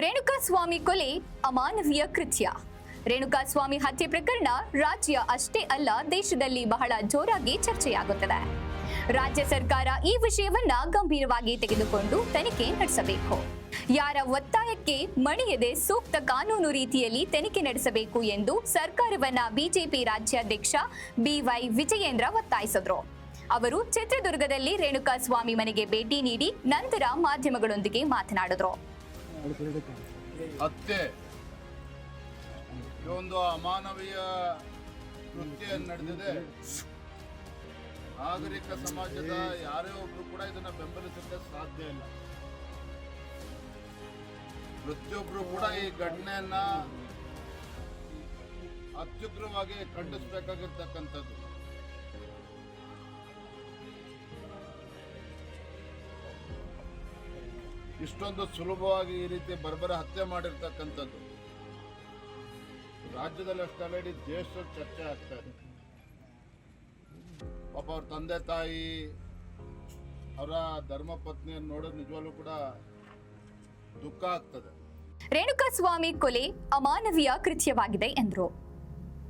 ರೇಣುಕಾಸ್ವಾಮಿ ಕೊಲೆ ಅಮಾನವೀಯ ಕೃತ್ಯ. ರೇಣುಕಾಸ್ವಾಮಿ ಹತ್ಯೆ ಪ್ರಕರಣ ರಾಜ್ಯ ಅಷ್ಟೇ ಅಲ್ಲ, ದೇಶದಲ್ಲಿ ಬಹಳ ಜೋರಾಗಿ ಚರ್ಚೆಯಾಗುತ್ತದೆ. ರಾಜ್ಯ ಸರ್ಕಾರ ಈ ವಿಷಯವನ್ನ ಗಂಭೀರವಾಗಿ ತೆಗೆದುಕೊಂಡು ತನಿಖೆ ನಡೆಸಬೇಕು. ಯಾರ ಒತ್ತಾಯಕ್ಕೆ ಮಣಿಯದೆ ಸೂಕ್ತ ಕಾನೂನು ರೀತಿಯಲ್ಲಿ ತನಿಖೆ ನಡೆಸಬೇಕು ಎಂದು ಸರ್ಕಾರವನ್ನ ಬಿಜೆಪಿ ರಾಜ್ಯಾಧ್ಯಕ್ಷ ಬಿವೈ ವಿಜಯೇಂದ್ರ ಒತ್ತಾಯಿಸಿದ್ರು. ಅವರು ಚಿತ್ರದುರ್ಗದಲ್ಲಿ ರೇಣುಕಾಸ್ವಾಮಿ ಮನೆಗೆ ಭೇಟಿ ನೀಡಿ ನಂತರ ಮಾಧ್ಯಮಗಳೊಂದಿಗೆ ಮಾತನಾಡಿದ್ರು. ಹತ್ಯೆ. ಈ ಒಂದು ಅಮಾನವೀಯ ಕೃತ್ಯ ನಡೆದಿದೆ. ನಾಗರಿಕ ಸಮಾಜದ ಯಾರೇ ಒಬ್ರು ಕೂಡ ಇದನ್ನ ಬೆಂಬಲಿಸಕ್ಕೆ ಸಾಧ್ಯ ಇಲ್ಲ. ಪ್ರತಿಯೊಬ್ರು ಕೂಡ ಈ ಘಟನೆಯನ್ನ ಅತ್ಯುಗ್ರವಾಗಿ ಖಂಡಿಸಬೇಕಾಗಿರ್ತಕ್ಕಂಥದ್ದು. ಇಷ್ಟೊಂದು ಸುಲಭವಾಗಿ ಈ ರೀತಿ ಬರ್ಬರ ಹತ್ಯೆ ಮಾಡಿರ್ತಕ್ಕಂಥದ್ದು. ರಾಜ್ಯದಲ್ಲಿ ಅಷ್ಟಲ್ಲ ಇಡೀ ಚರ್ಚೆ ಆಗ್ತಾ ಇದೆ. ಪಾಪ ಅವ್ರ ತಂದೆ ತಾಯಿ, ಅವರ ಧರ್ಮ ಪತ್ನಿಯನ್ನು ನೋಡೋದು ನಿಜವಾಗ್ಲೂ ಕೂಡ ದುಃಖ ಆಗ್ತದೆ. ರೇಣುಕಾ ಸ್ವಾಮಿ ಕೊಲೆ ಅಮಾನವೀಯ ಕೃತ್ಯವಾಗಿದೆ ಎಂದರು.